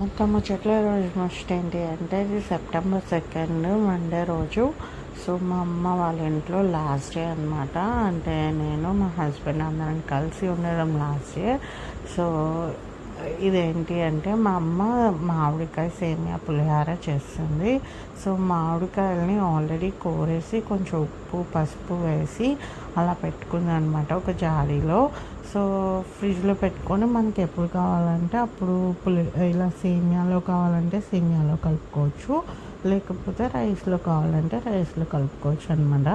మొత్తం ముచ్చట్ల రోజు మస్ట్ ఏంటి అంటే ఇది సెప్టెంబర్ సెకండ్ మండే రోజు. సో మా అమ్మ వాళ్ళ ఇంట్లో లాస్ట్ డే అనమాట అంటే నేను మా హస్బెండ్ అందరం కలిసి ఉండడం లాస్ట్ డే. సో ఇదేంటి అంటే మా అమ్మ మామిడికాయ సేమియా పులిహార చేస్తుంది. సో మామిడికాయలని ఆల్రెడీ కోరేసి కొంచెం ఉప్పు పసుపు వేసి అలా పెట్టుకుంది అనమాట ఒక జాడీలో సో ఫ్రిడ్జ్లో పెట్టుకొని మనకి ఎప్పుడు కావాలంటే అప్పుడు పులి ఇలా సేమియాలో కావాలంటే సేమియాలో కలుపుకోవచ్చు. లేకపోతే రైస్లో కావాలంటే రైస్లో కలుపుకోవచ్చు అనమాట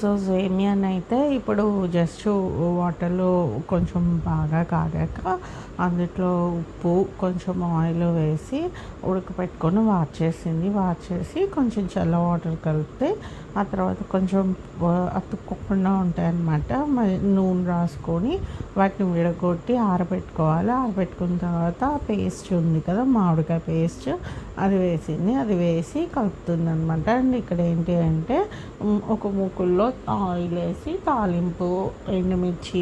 సో సేమియాని అయితే ఇప్పుడు జస్ట్ వాటర్లో కొంచెం బాగా కాగాక అందులో ఉప్పు కొంచెం ఆయిల్ వేసి ఉడకపెట్టుకొని వాచేసింది వాచేసి కొంచెం చల్ల వాటర్ కలిపితే ఆ తర్వాత కొంచెం అతుక్కోకుండా ఉంటాయన్నమాట. నూనె రాసుకొని వాటిని విడగొట్టి ఆరబెట్టుకోవాలి. ఆరబెట్టుకున్న తర్వాత ఆ పేస్ట్ ఉంది కదా మామిడికాయ పేస్ట్ అది వేసింది. అది వేసి కలుపుతుంది అనమాట అండ్ ఇక్కడ ఏంటి అంటే ఒక బౌల్లో ఆయిల్ వేసి తాలింపు ఎండుమిర్చి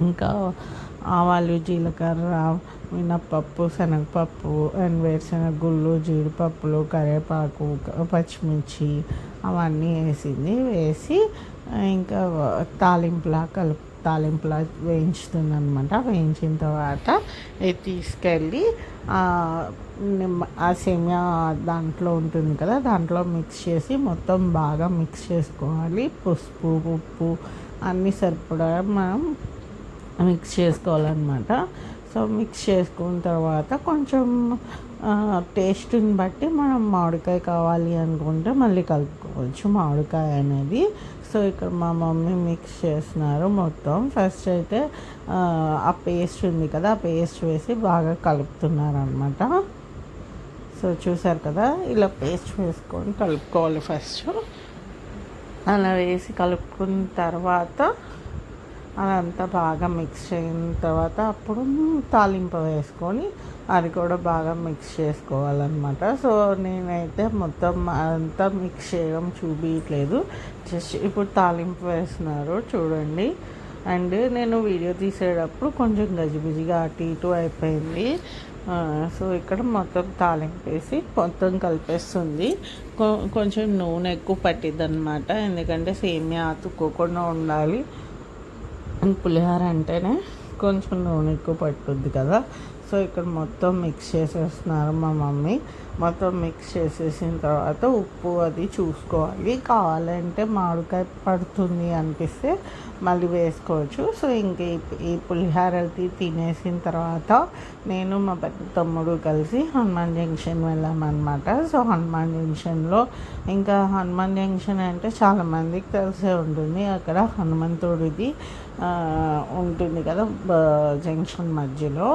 ఇంకా ఆవాలు జీలకర్ర మినప్పప్పు శనగపప్పు అండ్ వేరుశనగ గుళ్ళు జీడిపప్పులు కరివేపాకు పచ్చిమిర్చి అవన్నీ వేసింది. వేసి ఇంకా తాలింపులా కలుపు తాలింపులా వేయించుతుంది అనమాట వేయించిన తర్వాత ఇది తీసుకెళ్ళి ఆ సేమియా దాంట్లో ఉంటుంది కదా దాంట్లో మిక్స్ చేసి మొత్తం బాగా మిక్స్ చేసుకోవాలి. పసుపు ఉప్పు అన్నీ సరిపడా మనం మిక్స్ చేసుకోవాలన్నమాట. సో మిక్స్ చేసుకున్న తర్వాత కొంచెం టేస్ట్ని బట్టి మనం మామిడికాయ కావాలి అనుకుంటే మళ్ళీ కలుపుకోవచ్చు. మామిడికాయ అనేది సో ఇక్కడ మా మమ్మీ మిక్స్ చేస్తున్నారు మొత్తం. ఫస్ట్ అయితే ఆ పేస్ట్ ఉంది కదా ఆ పేస్ట్ వేసి బాగా కలుపుతున్నారు అనమాట సో చూసారు కదా ఇలా పేస్ట్ వేసుకొని కలుపుకోవాలి ఫస్ట్ అలా వేసి కలుపుకున్న తర్వాత అదంతా బాగా మిక్స్ అయిన తర్వాత అప్పుడు తాలింపు వేసుకొని అది కూడా బాగా మిక్స్ చేసుకోవాలన్నమాట. సో నేనైతే మొత్తం అంతా మిక్స్ చేయడం చూపించట్లేదు జస్ట్ ఇప్పుడు తాలింపు వేస్తున్నారు చూడండి. అండ్ నేను వీడియో తీసేటప్పుడు కొంచెం గజిబిజిగా అటు ఇటు అయిపోయింది. సో ఇక్కడ మొత్తం తాలింపు వేసి మొత్తం కలిపేస్తుంది. కొంచెం నూనె ఎక్కువ పట్టిద్ది అనమాట ఎందుకంటే సేమియా అతుక్కోకుండా ఉండాలి. పులిహోర అంటేనే కొంచెం నూనె ఎక్కువ పట్టుద్ది కదా. సో ఇక్కడ మొత్తం మిక్స్ చేసేస్తున్నారు మా మమ్మీ. మొత్తం మిక్స్ చేసేసిన తర్వాత ఉప్పు అది చూసుకోవాలి. కావాలంటే మామిడికాయ పడుతుంది అనిపిస్తే మళ్ళీ వేసుకోవచ్చు. సో ఇంక ఈ పులిహారది తినేసిన తర్వాత నేను మా పెద్ద తమ్ముడు కలిసి హనుమాన్ జంక్షన్ వెళ్ళామన్నమాట. సో హనుమాన్ జంక్షన్లో ఇంకా హనుమాన్ జంక్షన్ అంటే చాలామందికి తెలిసే ఉంటుంది. అక్కడ హనుమంతుడిది ఉంటుంది కదా జంక్షన్ మధ్యలో.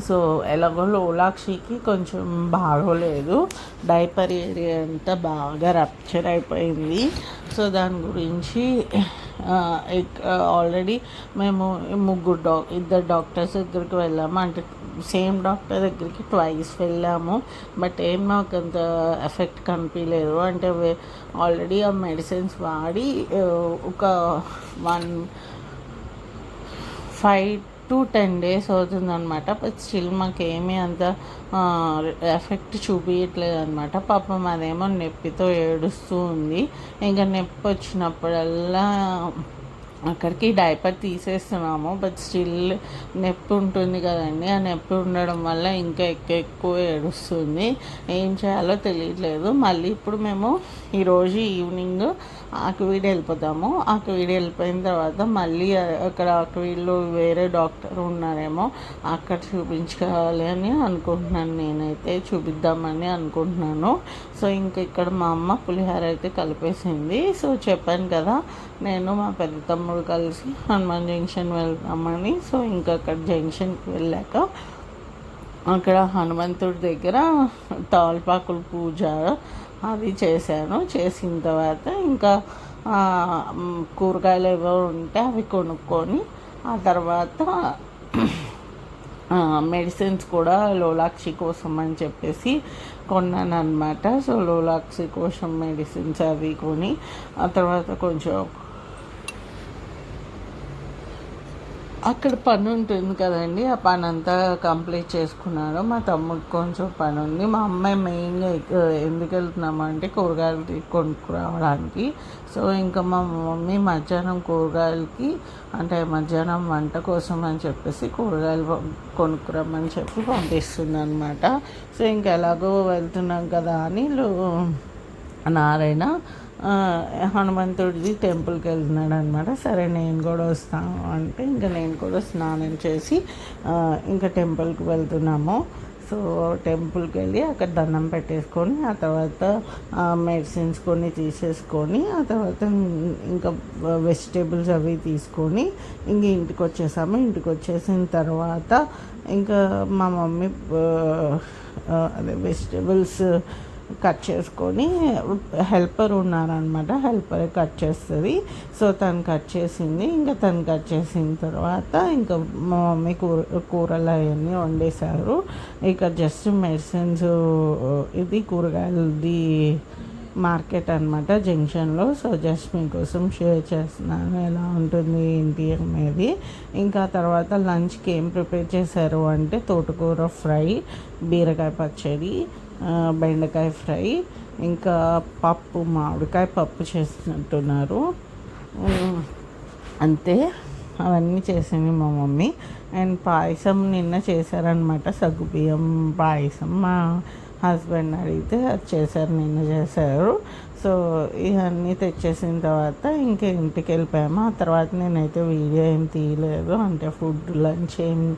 సో ఎలాగో లోలాక్షికి కొంచెం బాగోలేదు డైపర్ ఏరియా అంతా బాగా రప్చర్ అయిపోయింది. సో దాని గురించి ఆల్రెడీ మేము ముగ్గురు డాక్ ఇద్దరు డాక్టర్స్ దగ్గరికి వెళ్ళాము. అంటే సేమ్ డాక్టర్ దగ్గరికి ట్వైస్ వెళ్ళాము. బట్ ఏం మాకు అంత ఎఫెక్ట్ కనిపించలేదు అంటే ఆల్రెడీ ఆ మెడిసిన్స్ వాడి ఒక one five to ten days అవుతుందన్నమాట. బట్ స్టిల్ మాకేమీ అంత ఎఫెక్ట్ చూపించట్లేదు అనమాట పాపం అదేమో నొప్పితో ఏడుస్తూ ఉంది. ఇంకా నొప్పి వచ్చినప్పుడల్లా అక్కడికి డైపర్ తీసేస్తున్నాము బట్ స్టిల్ నొప్పి ఉంటుంది కదండి. ఆ నొప్పి ఉండడం వల్ల ఇంకా ఎక్కువ ఎక్కువ ఏడుస్తుంది. ఏం చేయాలో తెలియట్లేదు. మళ్ళీ ఇప్పుడు మేము ఈరోజు ఈవినింగ్ ఆకువీడి వెళ్ళిపోతాము. ఆకువీడి వెళ్ళిపోయిన తర్వాత మళ్ళీ అక్కడ ఆకువీడిలో వేరే డాక్టర్ ఉన్నారేమో అక్కడ చూపించుకోవాలి అని అనుకుంటున్నాను. నేనైతే చూపిద్దామని అనుకుంటున్నాను. సో ఇంకా ఇక్కడ మా అమ్మ పులిహార అయితే కలిపేసింది. సో చెప్పాను కదా నేను మా పెద్ద తమ్ముడు కలిసి హనుమాన్ జంక్షన్ వెళ్దామని. సో ఇంకా అక్కడ జంక్షన్కి వెళ్ళాక అక్కడ హనుమంతుడి దగ్గర తాల్పాకుల పూజ అది చేశాను. చేసిన తర్వాత ఇంకా కూరగాయలు ఏవో ఉంటే అవి కొనుక్కొని ఆ తర్వాత మెడిసిన్స్ కూడా లోలాక్షి కోసం అని చెప్పేసి కొన్నాను అనమాట సో లోలాక్షి కోసం మెడిసిన్స్ అవి కొని ఆ తర్వాత కొంచెం అక్కడ పని ఉంటుంది కదండి. ఆ పని అంతా కంప్లీట్ చేసుకున్నాను మా తమ్ముడికి కొంచెం పని ఉంది. మా అమ్మాయి మెయిన్గా ఎందుకు వెళ్తున్నామంటే కూరగాయలు కొనుక్కురావడానికి. సో ఇంకా మా మమ్మీ మధ్యాహ్నం కూరగాయలకి అంటే మధ్యాహ్నం వంట కోసం అని చెప్పేసి కూరగాయలు కొనుక్కురామని కొనుక్కురమ్మని చెప్పి పంపిస్తుంది అనమాట సో ఇంకెలాగో వెళ్తున్నాం కదా అని నారాయణ హనుమంతుడిది టెంపుల్కి వెళ్తున్నాడు అనమాట సరే నేను కూడా వస్తాను అంటే ఇంకా నేను కూడా స్నానం చేసి ఇంకా టెంపుల్కి వెళ్తున్నాము. సో టెంపుల్కి వెళ్ళి అక్కడ దండం పెట్టేసుకొని ఆ తర్వాత మెడిసిన్స్ కొన్ని తీసేసుకొని ఆ తర్వాత ఇంకా వెజిటేబుల్స్ అవి తీసుకొని ఇంక ఇంటికి వచ్చేసాము ఇంటికి వచ్చేసిన తర్వాత ఇంకా మా మమ్మీ అదే వెజిటేబుల్స్ కట్ చేసుకొని హెల్పర్ ఉన్నారనమాట. హెల్పర్ కట్ చేస్తుంది. సో తను కట్ చేసింది. ఇంకా తను కట్ చేసిన తర్వాత ఇంకా మా మమ్మీ కూర కూరలు అవన్నీ వండేశారు. ఇక జస్ట్ మెడిసిన్స్ ఇది కూరగాయలది మార్కెట్ అనమాట జంక్షన్లో. సో జస్ట్ మీకోసం షేర్ చేస్తున్నాను. ఎలా ఉంటుంది ఏంటి అనేది. ఇంకా తర్వాత లంచ్కి ఏం ప్రిపేర్ చేశారు అంటే తోటకూర ఫ్రై బీరకాయ పచ్చడి బెండకాయ ఫ్రై ఇంకా పప్పు మామిడికాయ పప్పు చేసినట్టున్నారు. అంతే. అవన్నీ చేసింది మా మమ్మీ. అండ్ పాయసం నిన్న చేశారనమాట సగ్గుబియ్యం పాయసం. మా హస్బెండ్ అడిగితే అది చేశారు నిన్న చేశారు. సో ఇవన్నీ తెచ్చేసిన తర్వాత ఇంకా ఇంటికి వెళ్ళిపోయాము. ఆ తర్వాత నేనైతే వీడియో ఏం తీయలేదు అంటే ఫుడ్ లంచ్ ఏం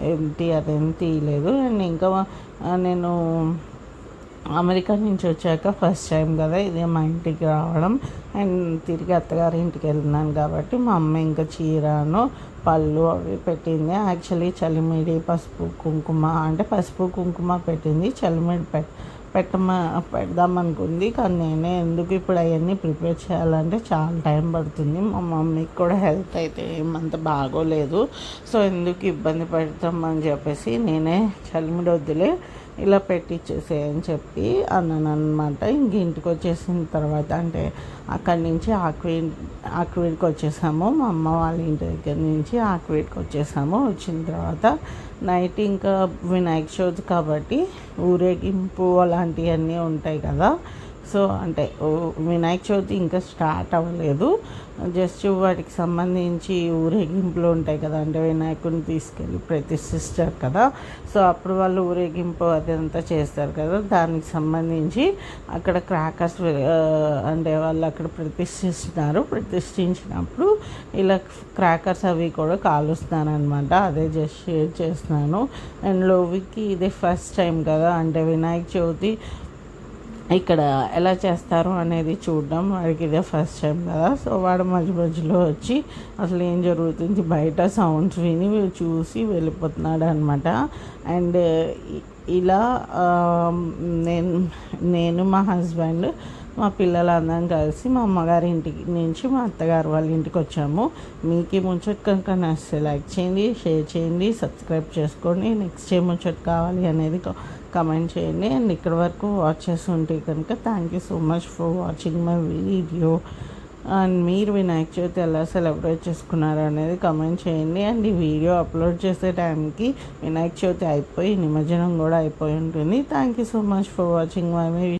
ఏంటి అదేం తీయలేదు. అండ్ ఇంకా నేను అమెరికా నుంచి వచ్చాక ఫస్ట్ టైం కదా ఇదే మా ఇంటికి రావడం. అండ్ తిరిగి అత్తగారి ఇంటికి వెళ్తున్నాను కాబట్టి మా అమ్మ ఇంకా చీరను పళ్ళు అవి పెట్టింది. యాక్చువల్లీ చలిమిడి పసుపు కుంకుమ అంటే పసుపు కుంకుమ పెట్టింది. చలిమిడి పెట్ పెట్టమ పెడదామనుకుంది. కానీ నేనే ఎందుకు ఇప్పుడు అవన్నీ ప్రిపేర్ చేయాలంటే చాలా టైం పడుతుంది. మా మమ్మీకి కూడా హెల్త్ అయితే ఏమంత బాగోలేదు. సో ఎందుకు ఇబ్బంది పెడతామని చెప్పేసి నేనే చలిమిడి వద్దులే ఇలా పెట్టిచ్చేసేయని చెప్పి అన్నాను అనమాట ఇంక ఇంటికి వచ్చేసిన తర్వాత అంటే అక్కడి నుంచి ఆక్వీడ్ ఆక్వీడ్కి వచ్చేసాము. మా అమ్మ వాళ్ళ ఇంటి దగ్గర నుంచి ఆక్వీడ్కి వచ్చేసాము. వచ్చిన తర్వాత నైట్ ఇంకా వినాయక చవితి కాబట్టి ఊరేగింపు అలాంటివన్నీ ఉంటాయి కదా. సో అంటే వినాయక చవితి ఇంకా స్టార్ట్ అవ్వలేదు. జస్ట్ వాటికి సంబంధించి ఊరేగింపులు ఉంటాయి కదా అంటే వినాయకుడిని తీసుకెళ్ళి ప్రతిష్ఠిస్తారు కదా. సో అప్పుడు వాళ్ళు ఊరేగింపు అదంతా చేస్తారు కదా. దానికి సంబంధించి అక్కడ క్రాకర్స్ అంటే వాళ్ళు అక్కడ ప్రతిష్ఠిస్తున్నారు. ప్రతిష్ఠించినప్పుడు ఇలా క్రాకర్స్ అవి కూడా కాలుస్తాను అనమాట అదే జస్ట్ షేర్ చేస్తున్నాను. అండ్ లోవికి ఇదే ఫస్ట్ టైం కదా అంటే వినాయక చవితి ఇక్కడ ఎలా చేస్తారు అనేది చూడడం. వాడికి ఇదే ఫస్ట్ టైం కదా. సో వాడు మధ్య మధ్యలో వచ్చి అసలు ఏం జరుగుతుంది? బయట సౌండ్స్ విని చూసి వెళ్ళిపోతున్నాడు అనమాట అండ్ ఇలా నేను నేను మా హస్బెండ్ మా పిల్లలందరం కలిసి మా అమ్మగారి ఇంటికి నుంచి మా అత్తగారు వాళ్ళ ఇంటికి వచ్చాము. మీకు ఈ కనుక నచ్చితే లైక్ చేయండి షేర్ చేయండి సబ్స్క్రైబ్ చేసుకోండి. నెక్స్ట్ ఏ ముచ్చట కావాలి అనేది కమెంట్ చేయండి. అండ్ ఇక్కడ వరకు వాచ్ చేసి ఉంటే కనుక thank you so much for watching my video and మీరు వినాయక చవితి ఎలా సెలబ్రేట్ చేసుకున్నారు అనేది కమెంట్ చేయండి. అండ్ ఈ వీడియో అప్లోడ్ చేసే టైంకి వినాయక చవితి అయిపోయి నిమజ్జనం కూడా అయిపోయి ఉంటుంది. Thank you so much for watching my